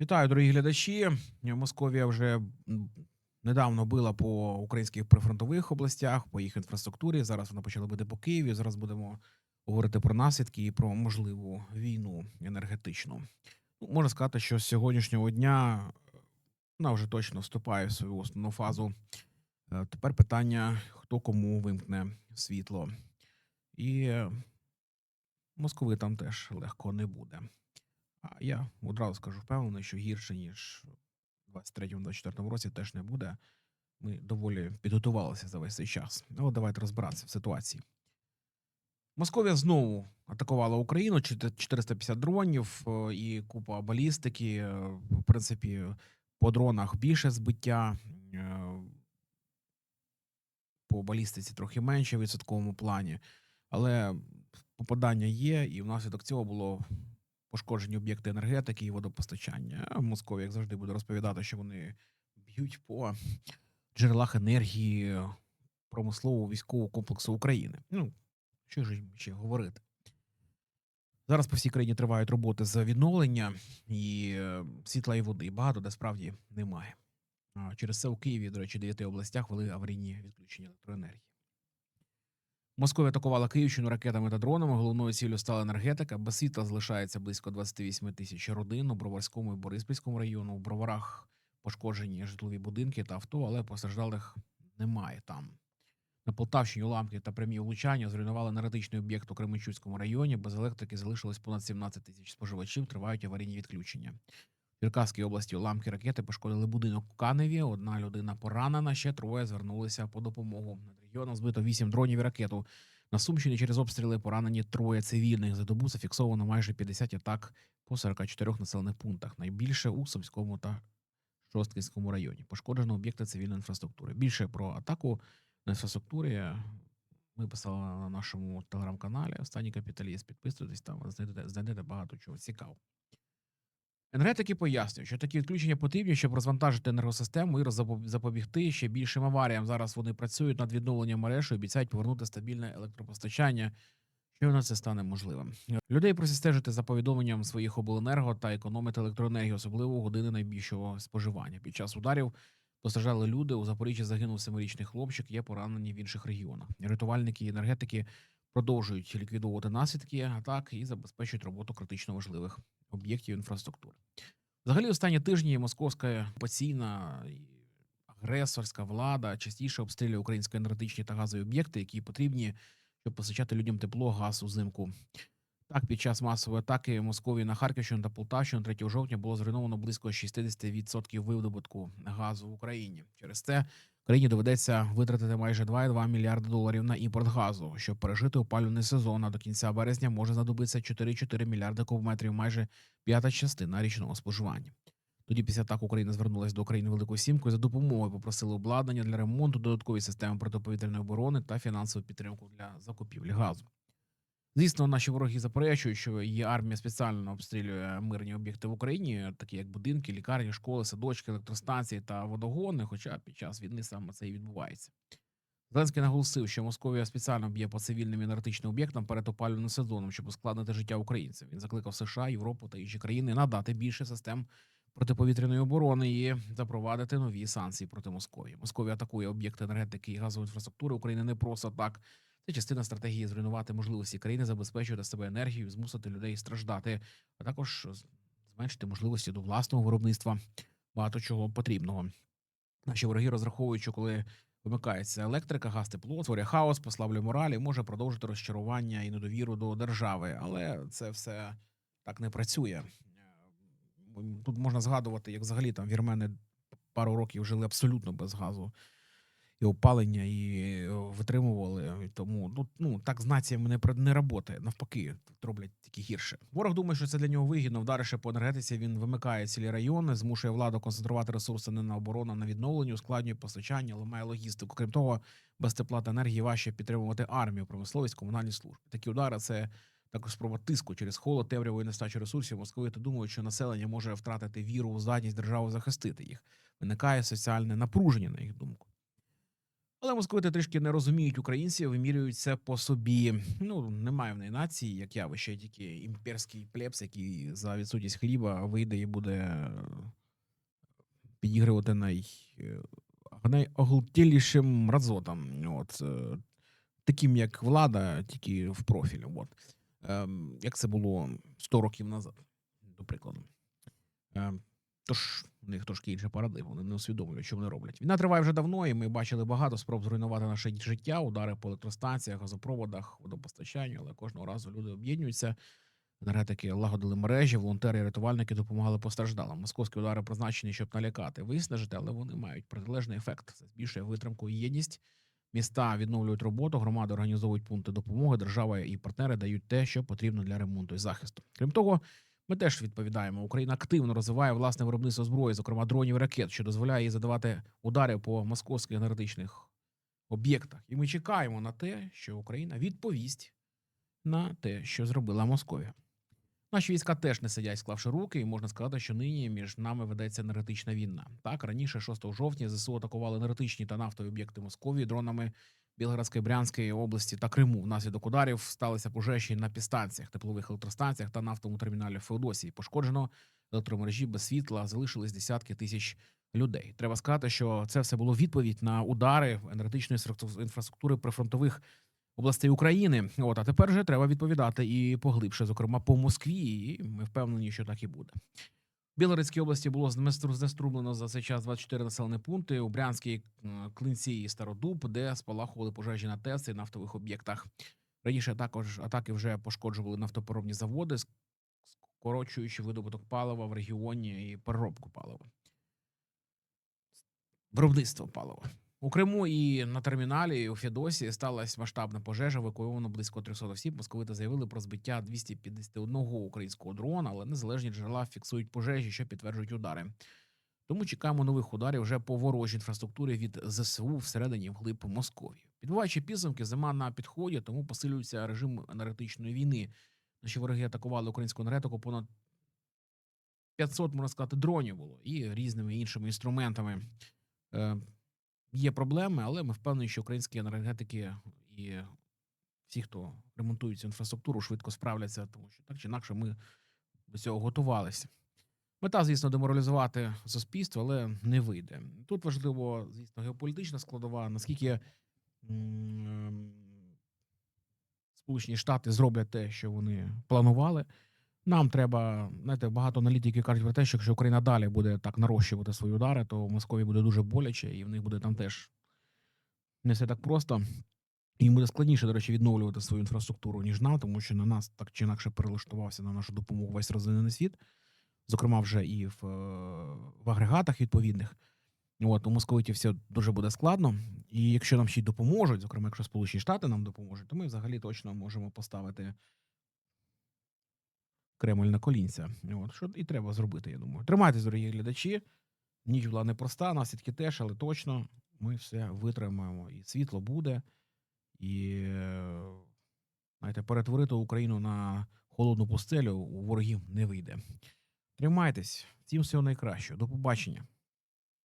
Вітаю, дорогі глядачі. Московія вже недавно била по українських прифронтових областях, по їх інфраструктурі. Зараз вона почала бити по Києві. Зараз будемо говорити про наслідки і про можливу війну енергетичну. Ну, можна сказати, що з сьогоднішнього дня е, вона вже точно вступає в свою основну фазу. Е, Тепер питання: хто кому вимкне світло. І е, московитам теж легко не буде. А я одразу скажу впевнений, що гірше, ніж у 23-24 році, теж не буде. Ми доволі підготувалися за весь цей час. Ну, давайте розбиратися в ситуації. Московія знову атакувала Україну 450 дронів е, і купа балістики. Е, В принципі, по дронах більше збиття, е, по балістиці трохи менше в відсотковому плані, але попадання є, і внаслідок цього було пошкоджені об'єкти енергетики і водопостачання. Московія, як завжди, буде розповідати, що вони б'ють по джерелах енергії промислового військового комплексу України. Ну, що ж ще говорити? Зараз по всій країні тривають роботи з відновлення і е, світла і води. Багато де справді немає. Через це у Києві, до речі, 9 областях вели аварійні відключення електроенергії. Московія атакувала Київщину ракетами та дронами. Головною ціллю стала енергетика. Без світла залишається близько 28 тисяч родин у Броварському і Бориспільському району. У Броварах пошкоджені житлові будинки та авто, але постраждалих немає там. На Полтавщині уламки та прямі влучання зруйнували енергетичний об'єкт у Кременчуцькому районі. Без електрики залишилось понад 17 тисяч споживачів. Тривають аварійні відключення. Черкаській області уламки ракети пошкодили будинок у Каневі. Одна людина поранена, ще троє звернулися по допомогу. Над регіоном збито 8 дронів і ракету. На Сумщині через обстріли поранені троє цивільних. За добу зафіксовано майже 50 атак по 44 населених пунктах. Найбільше у Сумському та Шосткинському районі. Пошкоджено об'єкти цивільної інфраструктури. Більше про атаку на інфраструктурі ми писали на нашому телеграм-каналі. Останній капіталіст. Підписуйтесь там, знайдете, знайдете багато чого цікавого. Енергетики пояснюють, що такі відключення потрібні, щоб розвантажити енергосистему і запобігти ще більшим аваріям. Зараз вони працюють над відновленням мереж і обіцяють повернути стабільне електропостачання. Щойно це стане можливим. Людей просять стежити за повідомленням своїх обленерго та економити електроенергію, особливо у години найбільшого споживання. Під час ударів постраждали люди. У Запоріжжі загинув семирічний хлопчик. Є поранені в інших регіонах. Рятувальники і енергетики продовжують ліквідовувати наслідки атак і забезпечують роботу критично важливих об'єктів інфраструктури. Взагалі, останні тижні московська окупаційна агресорська влада частіше обстрілює українські енергетичні та газові об'єкти, які потрібні, щоб постачати людям тепло, газ узимку. Так, під час масової атаки Московії на Харківщину та Полтавщину 3 жовтня було зруйновано близько 60% видобутку газу в Україні. Через це країні доведеться витратити майже 2,2 мільярди доларів на імпорт газу, щоб пережити опалювальний сезон. А до кінця березня може знадобитися 4,4 мільярди кубометрів, майже п'ята частина річного споживання. Тоді після так Україна звернулася до країн Великої Сімки за допомогою, попросили обладнання для ремонту, додаткові системи протиповітряної оборони та фінансову підтримку для закупівлі газу. Звісно, наші вороги заперечують, що її армія спеціально обстрілює мирні об'єкти в Україні, такі як будинки, лікарні, школи, садочки, електростанції та водогони. Хоча під час війни саме це і відбувається. Зеленський наголосив, що Московія спеціально б'є по цивільним енергетичним об'єктам перед опалювальним сезоном, щоб ускладнити життя українців. Він закликав США, Європу та інші країни надати більше систем протиповітряної оборони і запровадити нові санкції проти Московії. Московія атакує об'єкти енергетики і газової інфраструктури України не просто так. Це частина стратегії зруйнувати можливості країни, забезпечувати себе енергією, змусити людей страждати, а також зменшити можливості до власного виробництва багато чого потрібного. Наші вороги розраховують, що коли вимикається електрика, газ тепло, створює хаос, послаблює мораль і може продовжити розчарування і недовіру до держави. Але це все так не працює. Е, Тут можна згадувати, як взагалі там вірмени пару років жили абсолютно без газу і опалення, і е, витримували. Тому ну, ну так з націями не, не працює. Навпаки, роблять тільки гірше. Ворог думає, що це для нього вигідно. Вдаривши по енергетиці, він вимикає цілі райони, змушує владу концентрувати ресурси не на оборону, а на відновлення, ускладнює постачання, ламає логістику. Крім того, без тепла та енергії важче підтримувати армію, промисловість, комунальні служби. Такі удари це також спроба тиску через холод, темряву і нестачу ресурсів. Московити думають, що населення може втратити віру у здатність держави захистити їх. Виникає соціальне напруження, на їх думку. Але московити трішки не розуміють українців, вимірюють це по собі. Ну, немає в неї нації, як явище, тільки імперський плебс, який за відсутність хліба вийде і буде е, підігрувати най, е, найоглтілішим мразотам. От, е, таким як влада, тільки в профілі. От. Ем, як це було 100 років назад, до прикладу. Тож в них трошки інша парадигма, вони не усвідомлюють, що вони роблять. Війна триває вже давно, і ми бачили багато спроб зруйнувати наше життя, удари по електростанціях, газопроводах, водопостачанню, але кожного разу люди об'єднуються. Енергетики лагодили мережі, волонтери і рятувальники допомагали постраждалим. Московські удари призначені, щоб налякати, виснажити, але вони мають протилежний ефект. Це збільшує витримку і єдність. Міста відновлюють роботу, громади організовують пункти допомоги, держава і партнери дають те, що потрібно для ремонту і захисту. Крім того, ми теж відповідаємо. Україна активно розвиває власне виробництво зброї, зокрема дронів і ракет, що дозволяє їй задавати удари по московських енергетичних об'єктах. І ми чекаємо на те, що Україна відповість на те, що зробила Московія. Наші війська теж не сидять, склавши руки, і можна сказати, що нині між нами ведеться енергетична війна. Так раніше, 6 жовтня, ЗСУ атакували енергетичні та нафтові об'єкти Московії дронами Білградської, Брянської області та Криму. Внаслідок ударів сталися пожежі на підстанціях, теплових електростанціях та нафтовому терміналі Феодосії. Пошкоджено електромережі без світла, залишились десятки тисяч людей. Треба сказати, що це все було відповідь на удари енергетичної інфраструктури прифронтових областей України. От а тепер вже треба відповідати і поглибше, зокрема по Москві. І ми впевнені, що так і буде. В Білгородській області було знеструблено за цей час 24 населені пункти. У Брянській Клинці і Стародуб, де спалахували пожежі на ТЕЦ і нафтових об'єктах. Раніше також атаки вже пошкоджували нафтопоробні заводи, скорочуючи видобуток палива в регіоні і переробку палива. Виробництво палива. У Криму і на терміналі і у Федосі сталася масштабна пожежа. Евакуйовано близько 300 осіб. Московити заявили про збиття 251 українського дрона, але незалежні джерела фіксують пожежі, що підтверджують удари. Тому чекаємо нових ударів вже по ворожій інфраструктурі від ЗСУ всередині вглиб Московії. Підбиваючи підсумки, зима на підході, тому посилюється режим енергетичної війни. Наші вороги атакували українську енергетику понад 500, можна сказати, дронів було і різними іншими інструментами. Є проблеми, але ми впевнені, що українські енергетики і всі, хто ремонтують цю інфраструктуру, швидко справляться, тому що так чи інакше ми до цього готувалися. Мета, звісно, деморалізувати суспільство, але не вийде. Тут важливо, звісно, геополітична складова, наскільки м, Сполучені Штати зроблять те, що вони планували. Нам треба, знаєте, багато аналітиків кажуть про те, що якщо Україна далі буде так нарощувати свої удари, то Московії буде дуже боляче, і в них буде там теж не все так просто. Їм буде складніше, до речі, відновлювати свою інфраструктуру, ніж нам, тому що на нас так чи інакше перелаштувався на нашу допомогу весь розвинений світ, зокрема, вже і в, е, в агрегатах відповідних. От, у московитів все дуже буде складно. І якщо нам ще й допоможуть, зокрема, якщо Сполучені Штати нам допоможуть, то ми взагалі точно можемо поставити Кремль на колінця. От, що і треба зробити, я думаю. Тримайтесь, дорогі глядачі. Ніч була непроста, наслідки теж, але точно ми все витримаємо. І світло буде, і знаєте, перетворити Україну на холодну пустелю у ворогів не вийде. Тримайтесь, всім всього найкращого. До побачення.